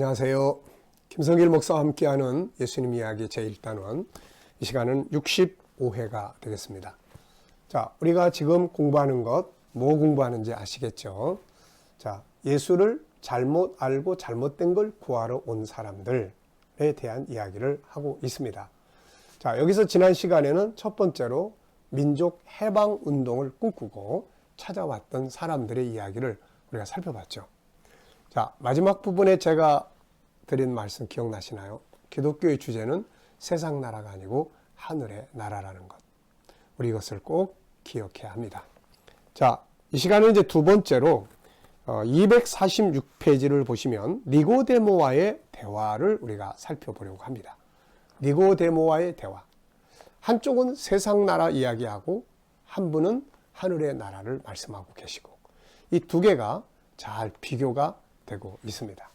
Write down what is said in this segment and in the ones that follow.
안녕하세요. 김성길 목사와 함께하는 예수님 이야기 제1단원. 이 시간은 65회가 되겠습니다. 자, 우리가 지금 공부하는 것, 뭐 공부하는지 아시겠죠? 자, 예수를 잘못 알고 잘못된 걸 구하러 온 사람들에 대한 이야기를 하고 있습니다. 자, 여기서 지난 시간에는 첫 번째로 민족 해방 운동을 꿈꾸고 찾아왔던 사람들의 이야기를 우리가 살펴봤죠. 자, 마지막 부분에 제가 드린 말씀 기억나시나요? 기독교의 주제는 세상 나라가 아니고 하늘의 나라라는 것. 우리 이것을 꼭 기억해야 합니다. 자, 이 시간은 이제 두 번째로 246페이지를 보시면 니고데모와의 대화를 우리가 살펴보려고 합니다. 니고데모와의 대화. 한쪽은 세상 나라 이야기하고 한 분은 하늘의 나라를 말씀하고 계시고 이 두 개가 잘 비교가 되고 있습니다.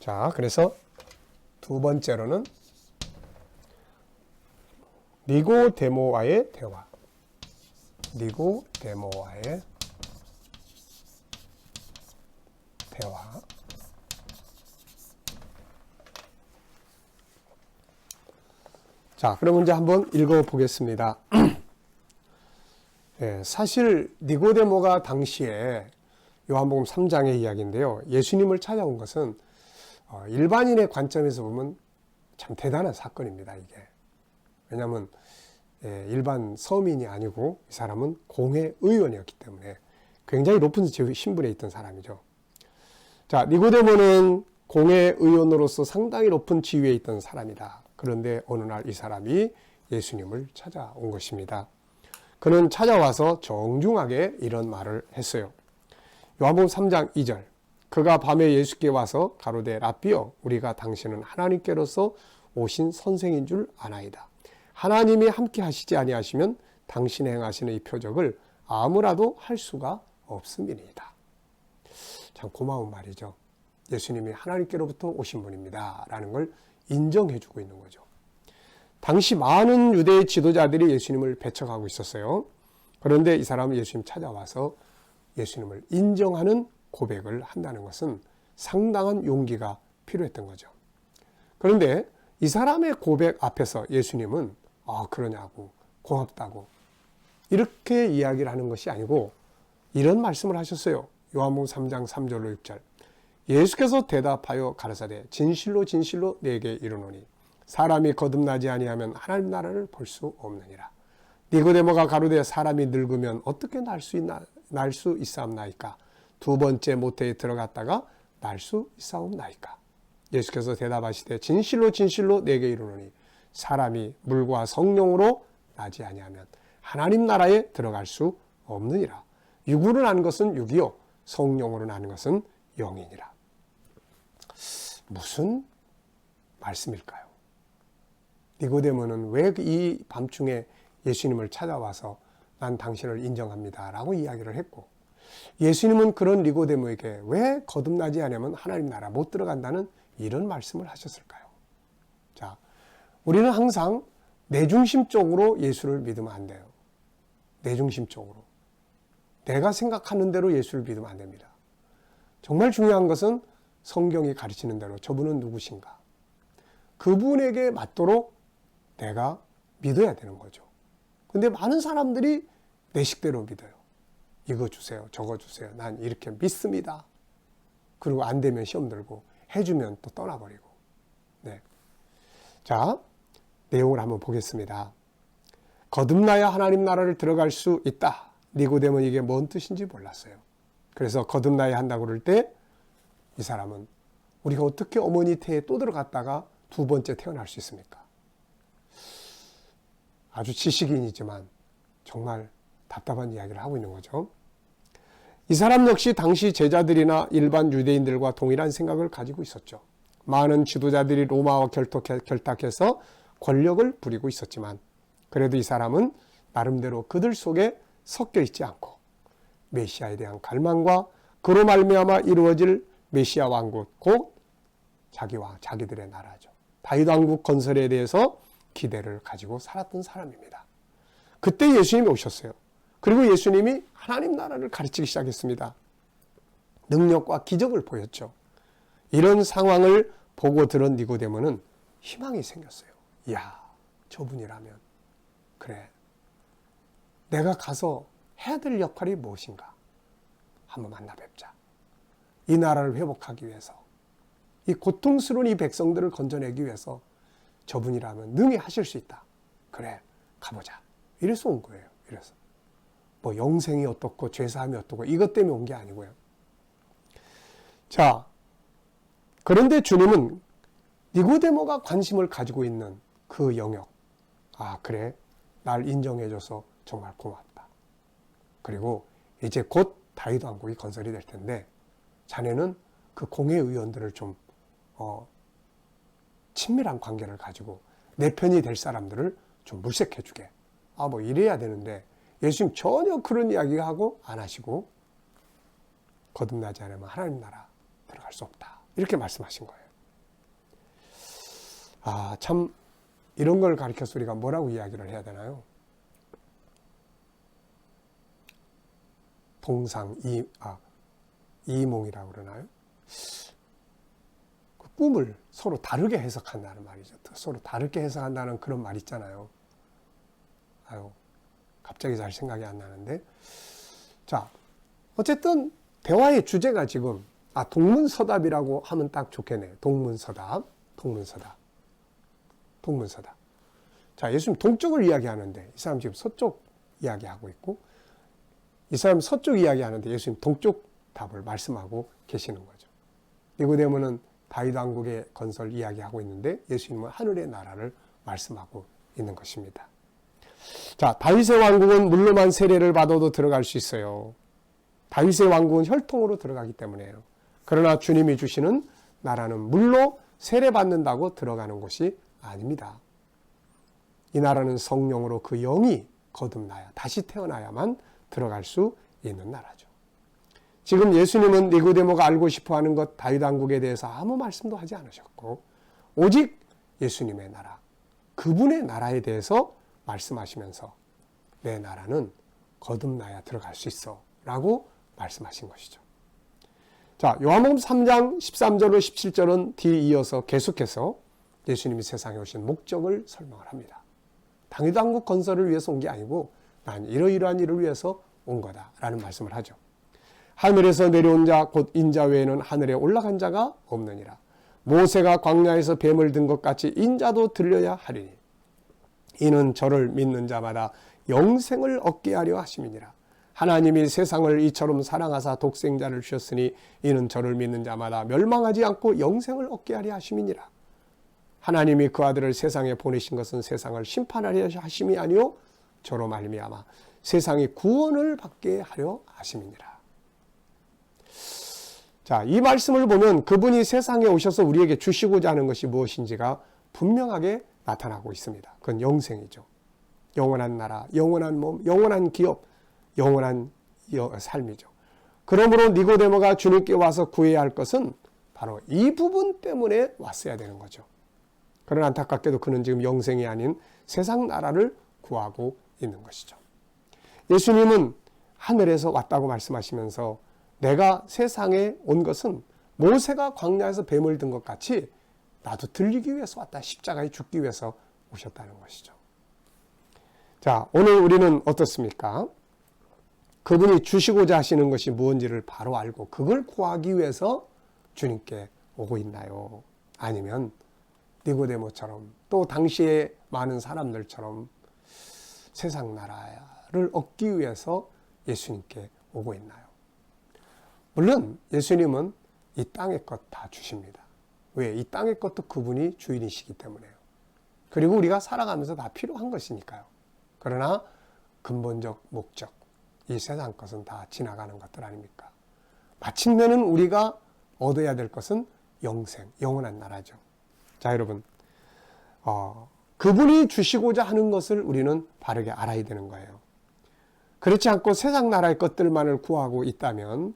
자, 그래서 두 번째로는 니고데모와의 대화. 니고데모와의 대화. 자, 그럼 이제 한번 읽어 보겠습니다. 예, 사실 니고데모가 당시에 요한복음 3장의 이야기인데요. 예수님을 찾아온 것은 어, 일반인의 관점에서 보면 참 대단한 사건입니다. 이게 왜냐하면 예, 일반 서민이 아니고 이 사람은 공회 의원이었기 때문에 굉장히 높은 신분에 있던 사람이죠. 자, 니고데모는 공회 의원으로서 상당히 높은 지위에 있던 사람이다. 그런데 어느 날 이 사람이 예수님을 찾아온 것입니다. 그는 찾아와서 정중하게 이런 말을 했어요. 요한복음 3장 2절. 그가 밤에 예수께 와서 가로되 라비어 우리가 당신은 하나님께로서 오신 선생인 줄 아나이다. 하나님이 함께 하시지 아니하시면 당신이 행하시는 이 표적을 아무라도 할 수가 없음이니이다. 참 고마운 말이죠. 예수님이 하나님께로부터 오신 분입니다. 라는 걸 인정해 주고 있는 거죠. 당시 많은 유대 지도자들이 예수님을 배척하고 있었어요. 그런데 이 사람은 예수님 찾아와서 예수님을 인정하는 고백을 한다는 것은 상당한 용기가 필요했던 거죠. 그런데 이 사람의 고백 앞에서 예수님은 아, 그러냐고, 고맙다고, 이렇게 이야기를 하는 것이 아니고 이런 말씀을 하셨어요. 요한복음 3장 3절로 6절. 예수께서 대답하여 가라사대 진실로 진실로 내게 이르노니 사람이 거듭나지 아니하면 하나님 나라를 볼 수 없느니라. 니고데모가 가로되 사람이 늙으면 어떻게 날 수 있나 날 수 있사옵나이까? 두 번째 모태에 들어갔다가 날 수 있사옵나이까? 예수께서 대답하시되 진실로 진실로 내게 이르노니 사람이 물과 성령으로 나지 아니하면 하나님 나라에 들어갈 수 없느니라. 육으로 난 것은 육이요 성령으로 나는 것은 영이니라. 무슨 말씀일까요? 니고데모는 왜 이 밤중에 예수님을 찾아와서 난 당신을 인정합니다. 라고 이야기를 했고 예수님은 그런 니고데모에게 왜 거듭나지 않으면 하나님 나라 못 들어간다는 이런 말씀을 하셨을까요? 자, 우리는 항상 내중심적으로 예수를 믿으면 안 돼요. 내중심적으로. 내가 생각하는 대로 예수를 믿으면 안 됩니다. 정말 중요한 것은 성경이 가르치는 대로 저분은 누구신가? 그분에게 맞도록 내가 믿어야 되는 거죠. 근데 많은 사람들이 내 식대로 믿어요. 이거 주세요. 저거 주세요. 난 이렇게 믿습니다. 그리고 안 되면 시험 들고 해주면 또 떠나버리고. 네. 자, 내용을 한번 보겠습니다. 거듭나야 하나님 나라를 들어갈 수 있다. 니고데몬 이게 뭔 뜻인지 몰랐어요. 그래서 거듭나야 한다고 그럴 때 이 사람은 우리가 어떻게 어머니 태에 또 들어갔다가 두 번째 태어날 수 있습니까? 아주 지식인이지만 정말 답답한 이야기를 하고 있는 거죠. 이 사람 역시 당시 제자들이나 일반 유대인들과 동일한 생각을 가지고 있었죠. 많은 지도자들이 로마와 결탁해서 권력을 부리고 있었지만 그래도 이 사람은 나름대로 그들 속에 섞여 있지 않고 메시아에 대한 갈망과 그로 말미암아 이루어질 메시아 왕국 곧 자기와 자기들의 나라죠. 다윗 왕국 건설에 대해서 기대를 가지고 살았던 사람입니다. 그때 예수님이 오셨어요. 그리고 예수님이 하나님 나라를 가르치기 시작했습니다. 능력과 기적을 보였죠. 이런 상황을 보고 들은 니고데모는 희망이 생겼어요. 이야, 저분이라면 그래. 내가 가서 해야 될 역할이 무엇인가? 한번 만나 뵙자. 이 나라를 회복하기 위해서, 이 고통스러운 이 백성들을 건져내기 위해서 저분이라면 능히 하실 수 있다. 그래, 가보자. 이래서 온 거예요. 이래서. 뭐 영생이 어떻고 죄사함이 어떻고 이것 때문에 온 게 아니고요. 자, 그런데 주님은 니고데모가 관심을 가지고 있는 그 영역. 아, 그래. 날 인정해줘서 정말 고맙다. 그리고 이제 곧 다윗 왕국이 건설이 될 텐데 자네는 그 공회 의원들을 좀 어, 친밀한 관계를 가지고 내 편이 될 사람들을 좀 물색해주게. 아, 뭐 이래야 되는데 예수님 전혀 그런 이야기 하고 안 하시고 거듭나지 않으면 하나님 나라 들어갈 수 없다. 이렇게 말씀하신 거예요. 아, 참 이런 걸 가르쳐서 우리가 뭐라고 이야기를 해야 되나요? 동상 이, 아, 이몽이라고 그러나요? 그 꿈을 서로 다르게 해석한다는 말이죠. 서로 다르게 해석한다는 그런 말 있잖아요. 아유, 갑자기 잘 생각이 안 나는데. 자, 어쨌든 대화의 주제가 지금 아 동문서답이라고 하면 딱 좋겠네요. 동문서답, 동문서답, 동문서답. 자, 예수님 동쪽을 이야기하는데 이 사람 지금 서쪽 이야기하고 있고 이 사람 서쪽 이야기하는데 예수님 동쪽 답을 말씀하고 계시는 거죠. 니고데모는 다윗 왕국의 건설 이야기하고 있는데 예수님은 하늘의 나라를 말씀하고 있는 것입니다. 자, 다윗의 왕국은 물로만 세례를 받아도 들어갈 수 있어요. 다윗의 왕국은 혈통으로 들어가기 때문에요. 그러나 주님이 주시는 나라는 물로 세례 받는다고 들어가는 곳이 아닙니다. 이 나라는 성령으로 그 영이 거듭나야 다시 태어나야만 들어갈 수 있는 나라죠. 지금 예수님은 니고데모가 알고 싶어 하는 것 다윗 왕국에 대해서 아무 말씀도 하지 않으셨고 오직 예수님의 나라, 그분의 나라에 대해서 말씀하시면서 내 나라는 거듭나야 들어갈 수 있어 라고 말씀하신 것이죠. 자, 요한복음 3장 13절로 17절은 뒤 이어서 계속해서 예수님이 세상에 오신 목적을 설명을 합니다. 당일 왕국 건설을 위해서 온 게 아니고 난 이러이러한 일을 위해서 온 거다라는 말씀을 하죠. 하늘에서 내려온 자 곧 인자 외에는 하늘에 올라간 자가 없느니라. 모세가 광야에서 뱀을 든 것 같이 인자도 들려야 하리니 이는 저를 믿는 자마다 영생을 얻게 하려 하심이니라. 하나님이 세상을 이처럼 사랑하사 독생자를 주셨으니 이는 저를 믿는 자마다 멸망하지 않고 영생을 얻게 하려 하심이니라. 하나님이 그 아들을 세상에 보내신 것은 세상을 심판하려 하심이 아니요 저로 말미암아 세상이 구원을 받게 하려 하심이니라. 자, 이 말씀을 보면 그분이 세상에 오셔서 우리에게 주시고자 하는 것이 무엇인지가 분명하게 나타나고 있습니다. 그건 영생이죠. 영원한 나라, 영원한 몸, 영원한 기업, 영원한 삶이죠. 그러므로 니고데모가 주님께 와서 구해야 할 것은 바로 이 부분 때문에 왔어야 되는 거죠. 그러나 안타깝게도 그는 지금 영생이 아닌 세상 나라를 구하고 있는 것이죠. 예수님은 하늘에서 왔다고 말씀하시면서 내가 세상에 온 것은 모세가 광야에서 뱀을 든 것 같이 나도 들리기 위해서 왔다. 십자가에 죽기 위해서 오셨다는 것이죠. 자, 오늘 우리는 어떻습니까? 그분이 주시고자 하시는 것이 무엇인지를 바로 알고 그걸 구하기 위해서 주님께 오고 있나요? 아니면 니고데모처럼 또 당시에 많은 사람들처럼 세상 나라를 얻기 위해서 예수님께 오고 있나요? 물론 예수님은 이 땅의 것 다 주십니다. 왜? 이 땅의 것도 그분이 주인이시기 때문에요. 그리고 우리가 살아가면서 다 필요한 것이니까요. 그러나 근본적 목적, 이 세상 것은 다 지나가는 것들 아닙니까? 마침내는 우리가 얻어야 될 것은 영생, 영원한 나라죠. 자, 여러분. 어, 그분이 주시고자 하는 것을 우리는 바르게 알아야 되는 거예요. 그렇지 않고 세상 나라의 것들만을 구하고 있다면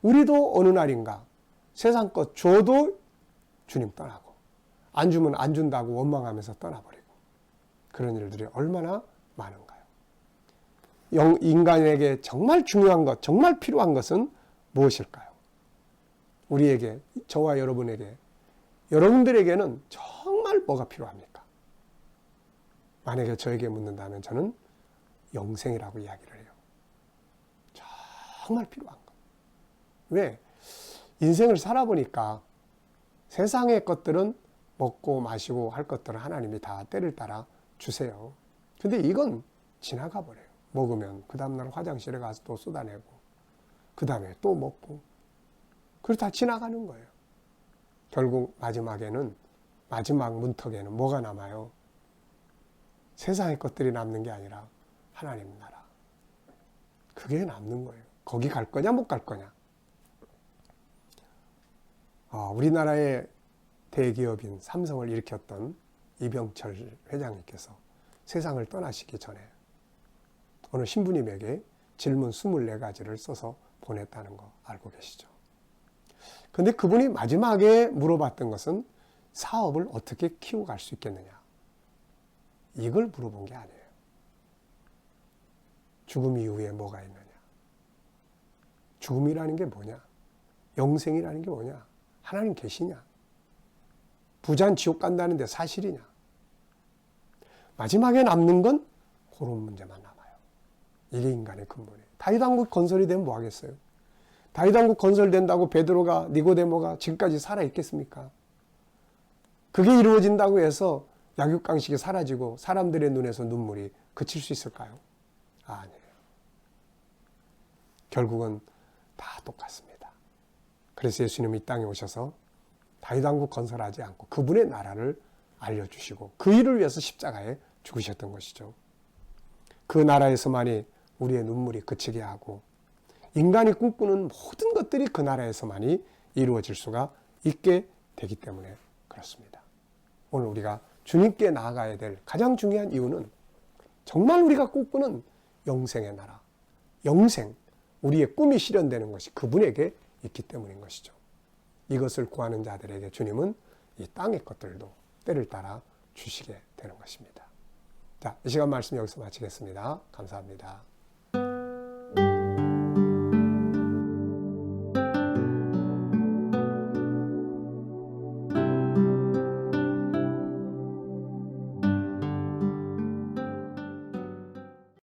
우리도 어느 날인가 세상 것 줘도 주님 떠나고 안 주면 안 준다고 원망하면서 떠나버리고 그런 일들이 얼마나 많은가요? 인간에게 정말 중요한 것, 정말 필요한 것은 무엇일까요? 우리에게, 저와 여러분에게, 여러분들에게는 정말 뭐가 필요합니까? 만약에 저에게 묻는다면 저는 영생이라고 이야기를 해요. 정말 필요한 거. 왜? 인생을 살아보니까 세상의 것들은 먹고 마시고 할 것들을 하나님이 다 때를 따라 주세요. 근데 이건 지나가 버려요. 먹으면 그 다음날 화장실에 가서 또 쏟아내고 그 다음에 또 먹고 그리고 다 지나가는 거예요. 결국 마지막에는 마지막 문턱에는 뭐가 남아요? 세상의 것들이 남는 게 아니라 하나님 나라. 그게 남는 거예요. 거기 갈 거냐 못 갈 거냐. 아, 우리나라의 대기업인 삼성을 일으켰던 이병철 회장님께서 세상을 떠나시기 전에 어느 신부님에게 질문 24가지를 써서 보냈다는 거 알고 계시죠? 근데 그분이 마지막에 물어봤던 것은 사업을 어떻게 키워갈 수 있겠느냐. 이걸 물어본 게 아니에요. 죽음 이후에 뭐가 있느냐. 죽음이라는 게 뭐냐. 영생이라는 게 뭐냐. 하나님 계시냐. 부자는 지옥 간다는데 사실이냐. 마지막에 남는 건 그런 문제만 남아요. 이게 인간의 근본이에요. 다윗왕국 건설이 되면 뭐 하겠어요? 다윗왕국 건설된다고 베드로가 니고데모가 지금까지 살아 있겠습니까? 그게 이루어진다고 해서 약육강식이 사라지고 사람들의 눈에서 눈물이 그칠 수 있을까요? 아니에요. 결국은 다 똑같습니다. 그래서 예수님이 이 땅에 오셔서 다윗 왕국 건설하지 않고 그분의 나라를 알려주시고 그 일을 위해서 십자가에 죽으셨던 것이죠. 그 나라에서만이 우리의 눈물이 그치게 하고 인간이 꿈꾸는 모든 것들이 그 나라에서만이 이루어질 수가 있게 되기 때문에 그렇습니다. 오늘 우리가 주님께 나아가야 될 가장 중요한 이유는 정말 우리가 꿈꾸는 영생의 나라, 영생, 우리의 꿈이 실현되는 것이 그분에게 있기 때문인 것이죠. 이것을 구하는 자들에게 주님은 이 땅의 것들도 때를 따라 주시게 되는 것입니다. 자, 이 시간 말씀 여기서 마치겠습니다. 감사합니다.